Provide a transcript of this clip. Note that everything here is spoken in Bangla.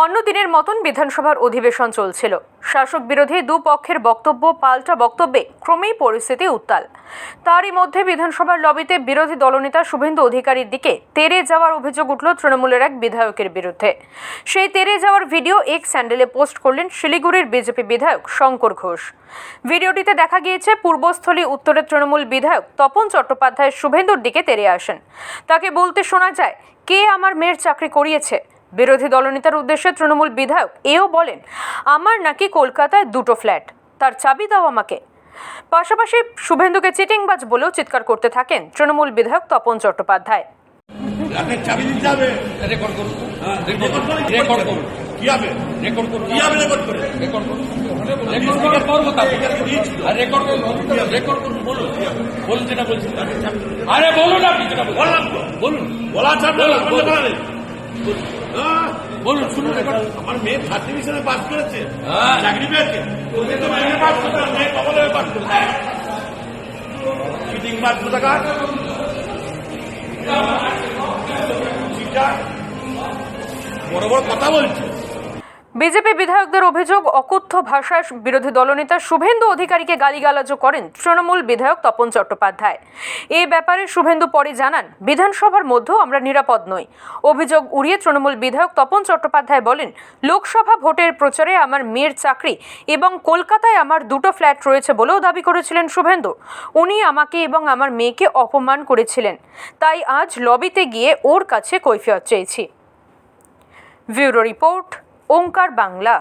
অন্য দিনের মতন বিধানসভার অধিবেশন চলছিল। শাসক বিরোধী দুপক্ষের বক্তব্য, পাল্টা বক্তব্যে ক্রমেই পরিস্থিতি উত্তাল। তারই মধ্যে বিধানসভার লবিতে বিরোধী দলনেতা শুভেন্দু অধিকারীর দিকে তেরে যাওয়ার অভিযোগ উঠল তৃণমূলের এক বিধায়কের বিরুদ্ধে। সেই তেরে যাওয়ার ভিডিও এক স্যান্ডেলে পোস্ট করলেন শিলিগুড়ির বিজেপি বিধায়ক শঙ্কর ঘোষ। ভিডিওটিতে দেখা গিয়েছে, পূর্বস্থলী উত্তরের তৃণমূল বিধায়ক তপন চট্টোপাধ্যায় শুভেন্দুর দিকে তেরে আসেন। তাকে বলতে শোনা যায়, কে আমার মেয়ের চাকরি করিয়েছে? বিরোধী দলনেতার উদ্দেশ্যে তৃণমূল বিধায়ক এও বলেন আমার নাকি কলকাতায় দুটো ফ্ল্যাট তার চাবি দাও আমাকে। পাশাপাশি শুভেন্দুকে চিটিংবাজ বলেও চিৎকার করতে থাকেন তৃণমূল বিধায়ক তপন চট্টোপাধ্যায়। আপনি চাবি দিতে হবে। রেকর্ড করুন। হ্যাঁ, রেকর্ড করুন। করুন। রেকর্ড করুন। কি হবে? রেকর্ড করুন। কি হবে রেকর্ড করে? রেকর্ড করুন। রেকর্ড করে করব তারপর আর রেকর্ড করুন। রেকর্ড করুন। বলুন। বলুন যেটা বলছেন আরে বলুন আপনি বললাম বলুন। বলা ছাড়া বলুন, শুনুন আমার মেয়ে ছাত্রী হিসেবে করেছে। চাকরি পেয়েছে তো মেয়ে পাস করতে মেয়ে কমলে পাস করেছে চিটিং বড় বড় কথা বলছে বিজেপি বিধায়কদের অভিযোগ অকথ্য ভাষায় বিরোধী দলনেতা শুভেন্দু অধিকারীকে গালিগালাজও করেন তৃণমূল বিধায়ক তপন চট্টোপাধ্যায়। এ ব্যাপারে শুভেন্দু পরে জানান, বিধানসভার মধ্যেও আমরা নিরাপদ নই। অভিযোগ উড়িয়ে তৃণমূল বিধায়ক তপন চট্টোপাধ্যায় বলেন, লোকসভা ভোটের প্রচারে আমার মেয়ের চাকরি এবং কলকাতায় আমার দুটো ফ্ল্যাট রয়েছে বলেও দাবি করেছিলেন শুভেন্দু। উনি আমাকে এবং আমার মেয়েকে অপমান করেছিলেন। তাই আজ লবিতে গিয়ে ওর কাছে কৈফিয়ত চেয়েছি। ব্যুরো রিপোর্ট ওঙ্কার বাংলা